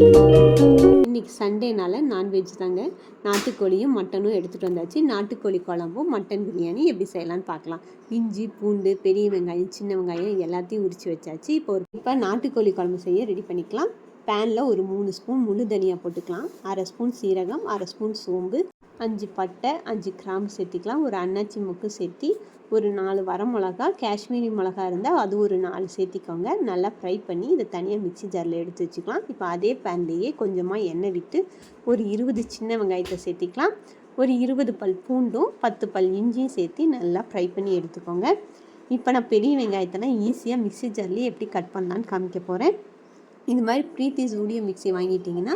இன்றைக்கி சண்டேனால் நான்வெஜ் தாங்க. நாட்டுக்கோழியும் மட்டனும் எடுத்துகிட்டு வந்தாச்சு. நாட்டுக்கோழி குழம்பும் மட்டன் பிரியாணி எப்படி செய்யலாம்னு பார்க்கலாம். இஞ்சி பூண்டு பெரிய வெங்காயம் சின்ன வெங்காயம் எல்லாத்தையும் உரித்து வச்சாச்சு. இப்போ ஒரு இப்போ நாட்டுக்கோழி குழம்பு செய்ய ரெடி பண்ணிக்கலாம். பேனில் ஒரு மூணு ஸ்பூன் முழு தனியாக போட்டுக்கலாம். அரை ஸ்பூன் சீரகம் அரை ஸ்பூன் சோம்பு அஞ்சு பட்டை அஞ்சு கிராம்பு சேர்த்திக்கலாம். ஒரு அன்னாச்சி முக்கு சேர்த்தி ஒரு நாலு வரமிளகா காஷ்மீரி மிளகா இருந்தால் அது ஒரு நாலு சேர்த்திக்கோங்க. நல்லா ஃப்ரை பண்ணி இதை தனியாக மிக்ஸி ஜாரில் எடுத்து வச்சுக்கலாம். இப்போ அதே பேன்லேயே கொஞ்சமாக எண்ணெய் விட்டு ஒரு இருபது சின்ன வெங்காயத்தை சேர்த்திக்கலாம். ஒரு இருபது பல் பூண்டும் பத்து பல் இஞ்சியும் சேர்த்து நல்லா ஃப்ரை பண்ணி எடுத்துக்கோங்க. இப்போ நான் பெரிய வெங்காயத்தெல்லாம் ஈஸியாக மிக்ஸி ஜார்லேயே எப்படி கட் பண்ணலான்னு காமிக்க போகிறேன் இந்த மாதிரி ப்ரீத்தி ஜூடியோ மிக்ஸி வாங்கிட்டிங்கன்னா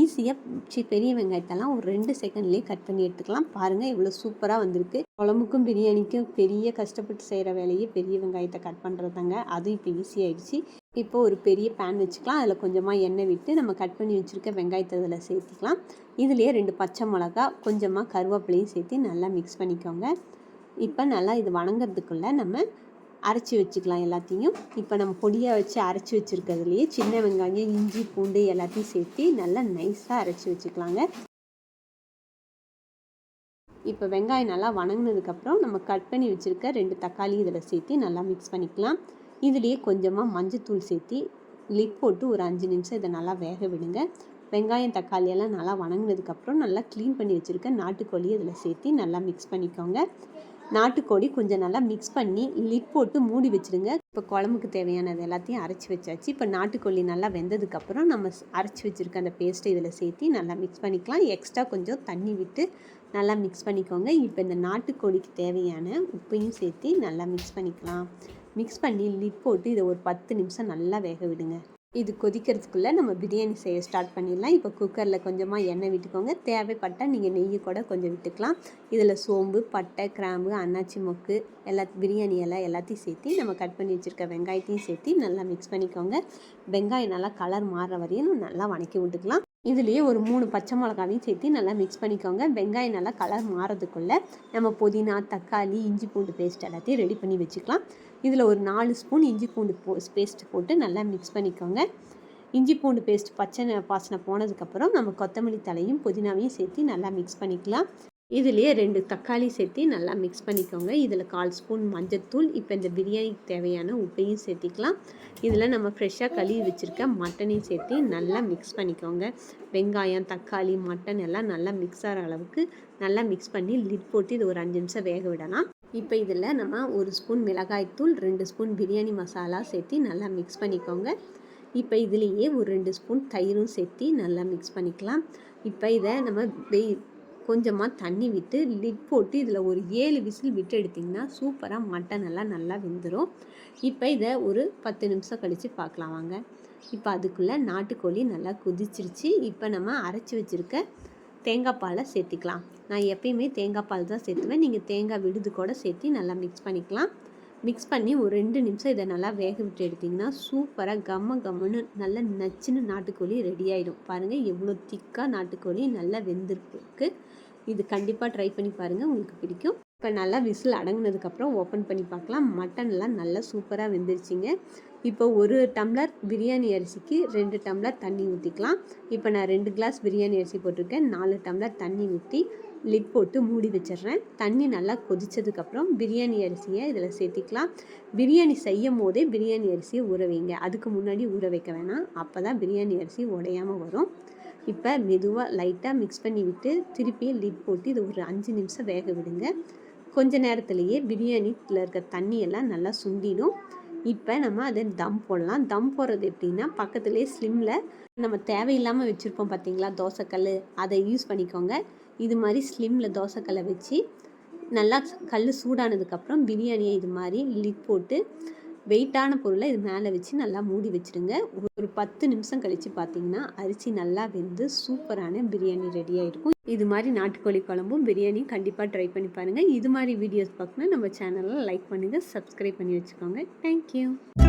ஈஸியாக சி பெரிய வெங்காயத்தெல்லாம் ஒரு ரெண்டு செகண்ட்லேயே கட் பண்ணி எடுத்துக்கலாம். பாருங்கள் இவ்வளோ சூப்பராக வந்திருக்கு. குழம்புக்கும் பிரியாணிக்கும் பெரிய கஷ்டப்பட்டு செய்கிற வேலையே பெரிய வெங்காயத்தை கட் பண்ணுறதாங்க அதுவும் இப்போ ஈஸியாகிடுச்சு இப்போ ஒரு பெரிய பேன் வச்சுக்கலாம். அதில் கொஞ்சமாக எண்ணெய் விட்டு நம்ம கட் பண்ணி வச்சுருக்க வெங்காயத்தை அதில் சேர்த்துக்கலாம். இதுலேயே ரெண்டு பச்சை மிளகா கொஞ்சமாக கருவேப்பிலையும் சேர்த்து நல்லா மிக்ஸ் பண்ணிக்கோங்க. இப்போ நல்லா இது வணங்குறதுக்குள்ளே நம்ம அரைச்சி வச்சுக்கலாம் எல்லாத்தையும். இப்போ நம்ம பொடியாக வச்சு அரைச்சி வச்சுருக்கிறதுலையே சின்ன வெங்காயம் இஞ்சி பூண்டு எல்லாத்தையும் சேர்த்து நல்லா நைஸாக அரைச்சி வச்சுக்கலாங்க. இப்போ வெங்காயம் நல்லா வணங்கினதுக்கப்புறம் நம்ம கட் பண்ணி வச்சுருக்க ரெண்டு தக்காளி இதில் சேர்த்து நல்லா மிக்ஸ் பண்ணிக்கலாம். இதுலேயே கொஞ்சமாக மஞ்சத்தூள் சேர்த்து லிட் போட்டு ஒரு அஞ்சு நிமிஷம் இதை நல்லா வேக விடுங்க. வெங்காயம் தக்காளி எல்லாம் நல்லா வணங்கினதுக்கப்புறம் நல்லா க்ளீன் பண்ணி வச்சுருக்க நாட்டுக்கோழி இதில் சேர்த்து நல்லா மிக்ஸ் பண்ணிக்கோங்க. நாட்டுக்கோழி கொஞ்சம் நல்லா மிக்ஸ் பண்ணி லிட் போட்டு மூடி வச்சுருங்க. இப்போ குழம்புக்கு தேவையானது எல்லாத்தையும் அரைச்சி வச்சாச்சு. இப்போ நாட்டுக்கோழி நல்லா வெந்ததுக்கப்புறம் நம்ம அரைச்சி வச்சுருக்க அந்த பேஸ்ட்டை இதில் சேர்த்து நல்லா மிக்ஸ் பண்ணிக்கலாம். எக்ஸ்ட்ரா கொஞ்சம் தண்ணி விட்டு நல்லா மிக்ஸ் பண்ணிக்கோங்க. இப்போ இந்த நாட்டுக்கோழிக்கு தேவையான உப்பையும் சேர்த்து நல்லா மிக்ஸ் பண்ணிக்கலாம். மிக்ஸ் பண்ணி லிட் போட்டு இதை ஒரு பத்து நிமிஷம் நல்லா வேக விடுங்க. இது கொதிக்கிறதுக்குள்ளே நம்ம பிரியாணி செய்ய ஸ்டார்ட் பண்ணிடலாம். இப்போ குக்கரில் கொஞ்சமாக எண்ணெய் விட்டுக்கோங்க. தேவைப்பட்டால் நீங்கள் நெய் கூட கொஞ்சம் விட்டுக்கலாம். இதில் சோம்பு பட்டை கிராம்பு அன்னாச்சி மொக்கு எல்லா பிரியாணி எல்லாம் எல்லாத்தையும் சேர்த்து நம்ம கட் பண்ணி வச்சுருக்க வெங்காயத்தையும் சேர்த்து நல்லா மிக்ஸ் பண்ணிக்கோங்க. வெங்காயம் நல்லா கலர் மாறுற வரையும் நல்லா வணக்கி விட்டுக்கலாம். இதுலேயே ஒரு மூணு பச்சை மிளகாவையும் சேர்த்து நல்லா மிக்ஸ் பண்ணிக்கோங்க. வெங்காயம் நல்லா கலர் மாறதுக்குள்ளே நம்ம புதினா தக்காளி இஞ்சி பூண்டு பேஸ்ட் எல்லாத்தையும் ரெடி பண்ணி வச்சுக்கலாம். இதில் ஒரு நாலு ஸ்பூன் இஞ்சி பூண்டு போ பேஸ்ட் போட்டு நல்லா மிக்ஸ் பண்ணிக்கோங்க. இஞ்சி பூண்டு பேஸ்ட் பச்சை பாசனை போனதுக்கப்புறம் நம்ம கொத்தமல்லி தலையும் புதினாவையும் சேர்த்து நல்லா மிக்ஸ் பண்ணிக்கலாம். இதுலேயே ரெண்டு தக்காளி சேர்த்து நல்லா மிக்ஸ் பண்ணிக்கோங்க. இதில் கால் ஸ்பூன் மஞ்சத்தூள் இப்போ இந்த பிரியாணிக்கு தேவையான உப்பையும் சேர்த்திக்கலாம். இதில் நம்ம ஃப்ரெஷ்ஷாக கழுவி வச்சுருக்க மட்டனையும் சேர்த்து நல்லா மிக்ஸ் பண்ணிக்கோங்க. வெங்காயம் தக்காளி மட்டன் எல்லாம் நல்லா மிக்ஸ் ஆகிற அளவுக்கு நல்லா மிக்ஸ் பண்ணி லிட் போட்டு இது ஒரு அஞ்சு நிமிஷம் வேக விடலாம். இப்போ இதில் நம்ம ஒரு ஸ்பூன் மிளகாய்த்தூள் ரெண்டு ஸ்பூன் பிரியாணி மசாலா சேர்த்து நல்லா மிக்ஸ் பண்ணிக்கோங்க. இப்போ இதுலேயே ஒரு ரெண்டு ஸ்பூன் தயிரும் சேர்த்து நல்லா மிக்ஸ் பண்ணிக்கலாம். இப்போ இதை நம்ம வெய் கொஞ்சமாக தண்ணி விட்டு லிட் போட்டு இதில் ஒரு ஏழு விசில் விட்டு எடுத்திங்கன்னா சூப்பராக மட்டன் எல்லாம் நல்லா வெந்துடும் இப்போ இதை ஒரு பத்து நிமிஷம் கழித்து பார்க்கலாம் வாங்க. இப்போ அதுக்குள்ளே நாட்டுக்கோழி நல்லா குதிச்சிருச்சு. இப்போ நம்ம அரைச்சி வச்சுருக்க தேங்காய் பாலை சேர்த்துக்கலாம். நான் எப்பயுமே தேங்காய் பால் தான் சேர்த்துவேன். நீங்கள் தேங்காய் விடுது கூட சேர்த்து நல்லா மிக்ஸ் பண்ணிக்கலாம். மிக்ஸ் பண்ணி ஒரு ரெண்டு நிமிஷம் இதை நல்லா வேக விட்டு எடுத்திங்கன்னா சூப்பராக கம்ம கம்முன்னு நல்லா நச்சுன்னு நாட்டுக்கோழி ரெடி ஆகிடும் பாருங்கள் எவ்வளோ திக்காக நாட்டுக்கோழி நல்லா வெந்திருக்கு. இது கண்டிப்பாக ட்ரை பண்ணி பாருங்கள் உங்களுக்கு பிடிக்கும். இப்போ நல்லா விசில் அடங்கினதுக்கப்புறம் ஓப்பன் பண்ணி பார்க்கலாம். மட்டன்லாம் நல்லா சூப்பராக வெந்துருச்சிங்க. இப்போ ஒரு டம்ளர் பிரியாணி அரிசிக்கு ரெண்டு டம்ளர் தண்ணி ஊற்றிக்கலாம் இப்போ நான் ரெண்டு கிளாஸ் பிரியாணி அரிசி போட்டிருக்கேன். நாலு டம்ளர் தண்ணி ஊற்றி லிட் போட்டு மூடி வச்சிடுறேன். தண்ணி நல்லா கொதித்ததுக்கப்புறம் பிரியாணி அரிசியை இதில் சேர்த்திக்கலாம். பிரியாணி செய்யும் போதே பிரியாணி அரிசியை ஊற வைங்க. அதுக்கு முன்னாடி ஊற வைக்க வேணாம். அப்போ தான் பிரியாணி அரிசி உடையாமல் வரும். இப்போ மெதுவாக லைட்டாக மிக்ஸ் பண்ணி விட்டு திருப்பி லிட் போட்டு இது ஒரு அஞ்சு நிமிஷம் வேக விடுங்க. கொஞ்ச நேரத்துலேயே பிரியாணியில் இருக்க தண்ணியெல்லாம் நல்லா சுண்டிடும். இப்போ நம்ம அதை தம் போடலாம். தம் போடுறது எப்படின்னா பக்கத்துலேயே ஸ்லிம்மில் நம்ம தேவையில்லாமல் வச்சுருப்போம் பார்த்தீங்களா? தோசைக்கல் அதை யூஸ் பண்ணிக்கோங்க. இது மாதிரி ஸ்லிம்மில் தோசைக்கல்லை வச்சு நல்லா கல் சூடானதுக்கப்புறம் பிரியாணியை இது மாதிரி லிட் போட்டு வெயிட்டான பொருளை இது மேலே வச்சு நல்லா மூடி வச்சுருங்க. ஒரு பத்து நிமிஷம் கழித்து பார்த்தீங்கன்னா அரிசி நல்லா வெந்து சூப்பரான பிரியாணி ரெடியாக இருக்கும். இது மாதிரி நாட்டுக்கோழி குழம்பும் பிரியாணியும் கண்டிப்பாக ட்ரை பண்ணி பாருங்கள் இது மாதிரி வீடியோஸ் பார்க்கணும் நம்ம சேனலில் லைக் பண்ணுங்கள் சப்ஸ்கிரைப் பண்ணி வச்சுக்கோங்க. தேங்க்யூ